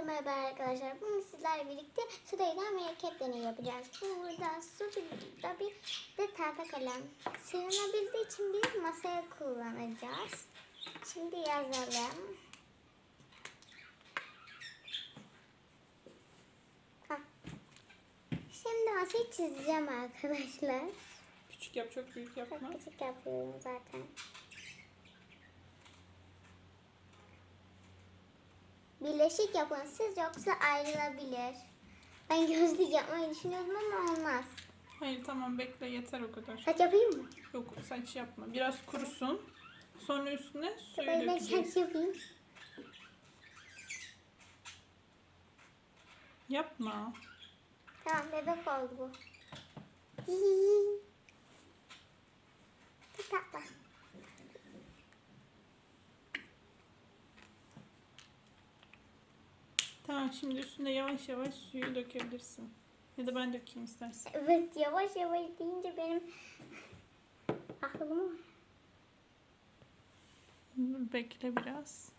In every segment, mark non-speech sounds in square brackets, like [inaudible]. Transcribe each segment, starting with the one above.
Herkese merhaba arkadaşlar. Bugün sizlerle birlikte Sudeyla mürekkep deneyi yapacağız. Burada su burada bir de tahta kalem. Sığınabildiği için bir masaya kullanacağız. Şimdi yazalım. Hah. Şimdi masayı çizeceğim arkadaşlar. Küçük yap çok büyük yapma. Çok küçük yapıyorum zaten. Birleşik yapın siz yoksa ayrılabilir. Ben gözlük yapmayı düşünüyordum ama olmaz. Hayır tamam bekle yeter o kadar. Saç yapayım mı? Yok saç yapma. Biraz kurusun. Sonra üstüne suyu Ben, dökeceğiz. saç yapayım. Yapma. Tamam bebek oldu bu. Tatlı. [laughs] Tamam şimdi üstüne yavaş yavaş suyu dökebilirsin. Ya da ben dökeyim istersen. Evet yavaş yavaş deyince benim aklıma Bekle biraz.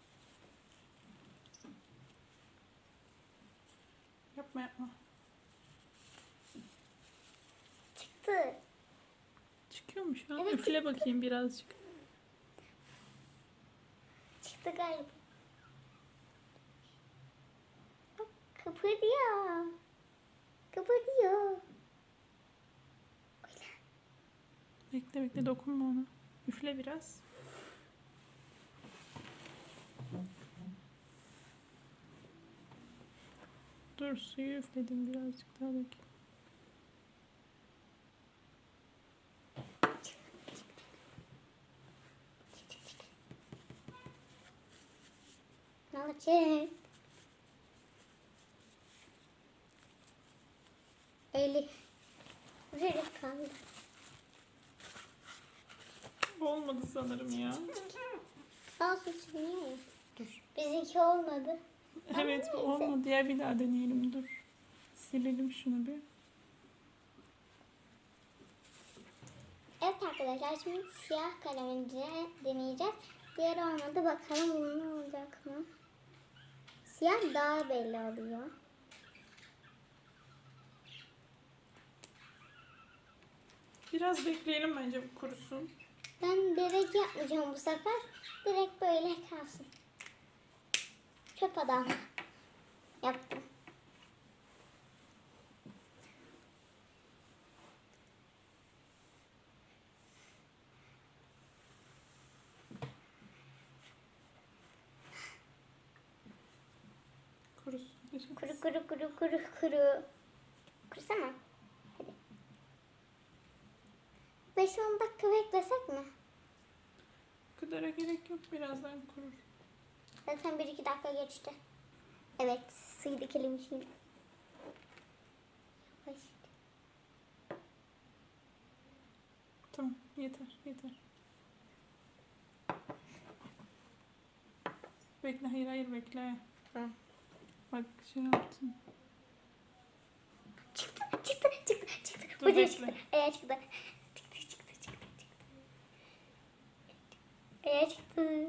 Yapma yapma. çıktı. Çıkıyormuş ha. Evet, Üfle bakayım birazcık. Çıktı galiba. Bak kıpırdıyor. Kıpırdıyor. Öyle. Bekle bekle dokunma ona. Üfle biraz. Dur suyu üfledim birazcık daha dök. Olacak? Eli. Böyle kaldı. Olmadı sanırım ya. Olsun şimdi. Dur. Bizimki olmadı. Evet bu olmadı ya bir daha deneyelim dur. Silelim şunu bir. Evet arkadaşlar şimdi siyah kalemimizi deneyeceğiz. Diğer olmadı bakalım bunun ne olacak mı? Siyah daha belli oluyor. Biraz bekleyelim bence bu kurusun. Ben bebek yapmayacağım bu sefer. Direkt böyle kalsın. Çöp adam. Yaptım. Kurusun. Kuru kuru kuru kuru kuru. Kurusana. Hadi. 5-10 dakika beklesek mi? Bu kadara gerek yok birazdan kurur. Zaten 1-2 dakika geçti. Evet, suyu dökelim şimdi. Yavaş. Tamam yeter yeter. Bekle hayır hayır bekle. Hı. Bak şey yaptın. Çıktı, çıktı, çıktı, çıktı. Dur, Bacak bekle. çıktı. Ayağı çıktı, çıktı, çıktı. Ayağı çıktı.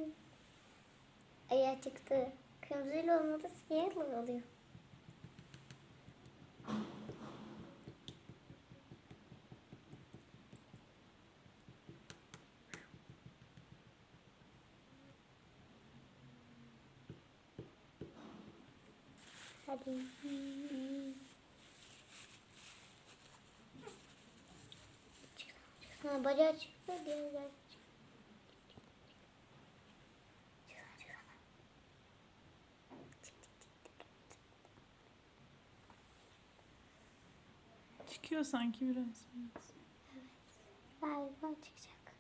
Ayağı çıktı. Kırmızıyla olmadı, siyahla oluyor. Hadi. Ha, bacağı çıktı, diğer bacağı çıktı. Çıksana, çıksana. Çık, çık, çık, çık. Çıkıyor sanki biraz. biraz. Galiba çıkacak.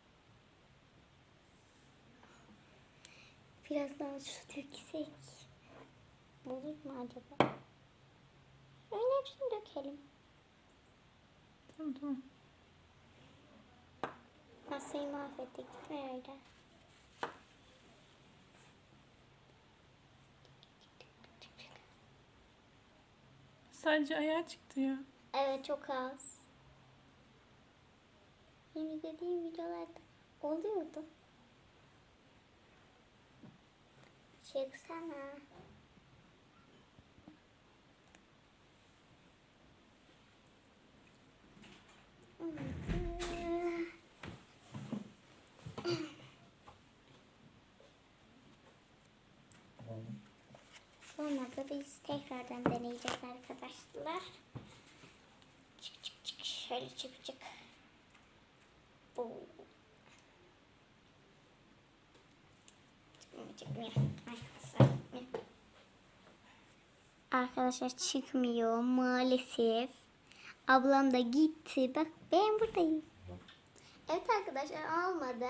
Biraz daha su döksek. Olur mu acaba? Öyle hepsini dökelim. Tamam tamam. Masayı mahvettik öyle? Sadece ayağı çıktı ya. Evet çok az. Benim izlediğim videolarda oluyordu. Çeksene. Olmadı biz tekrardan deneyeceğiz arkadaşlar. Şöyle çık. Bu. Arkadaşlar çıkmıyor maalesef. Ablam da gitti. Bak ben buradayım. Evet arkadaşlar olmadı.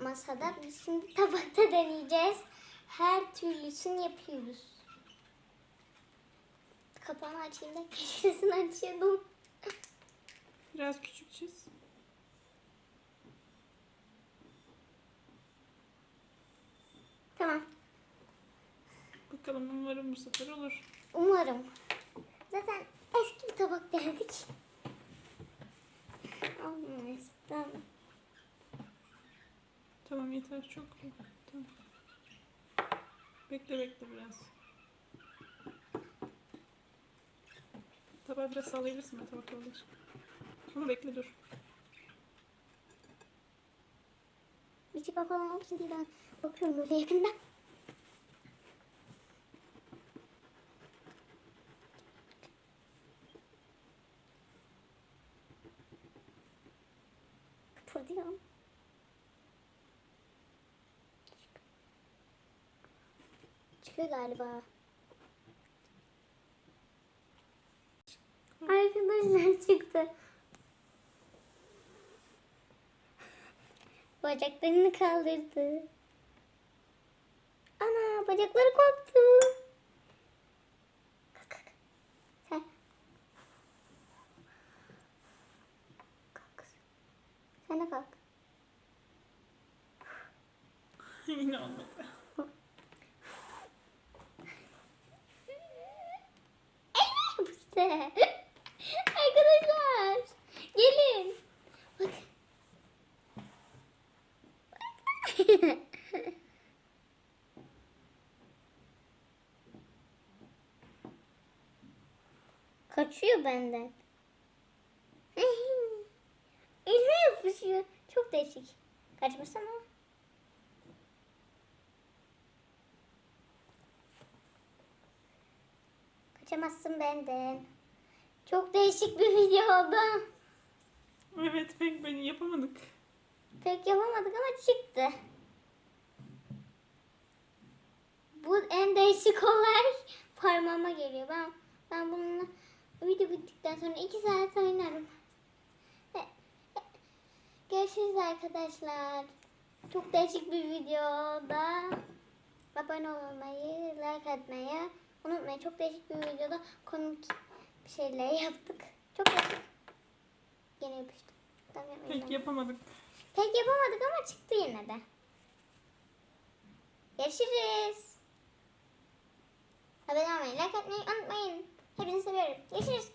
Masada biz şimdi tabakta deneyeceğiz. Her türlüsünü yapıyoruz. Kapağını açayım da köşesini açıyordum. Biraz küçük çiz. Tamam. Bakalım umarım bu sefer olur. Umarım. Zaten eski bir tabak derdik. Olmaz. Tamam yeter çok. Tamam. Bekle bekle biraz. Tabağı biraz sallayabilirsin ben tabak olduğu Ama bekle dur. Bir çıpa falan olsun diye ben bakıyorum böyle yakından. Kıpırdıyorum. Çıkıyor galiba. Arkadaşlar çıktı. Bacaklarını kaldırdı. Ana bacakları koptu. Sen. De kalk. Yine olmadı. İşte. Kaçıyor benden. [laughs] Elime yapışıyor. Çok değişik. Kaçmasana. Kaçamazsın benden. Çok değişik bir video oldu. Evet pek beni yapamadık. Pek yapamadık ama çıktı. Bu en değişik olay parmağıma geliyor. Ben ben bununla video bittikten sonra iki saat oynarım. E, e, Görüşürüz arkadaşlar. Çok değişik bir videoda abone olmayı, like atmayı unutmayın. Çok değişik bir videoda komik bir şeyler yaptık. Çok değişik. Yine yapıştım. Tamam, Pek tamam. yapamadık. Pek yapamadık ama çıktı yine de. Görüşürüz. Abone olmayı, like atmayı unutmayın. Hepinizi seviyorum. Görüşürüz.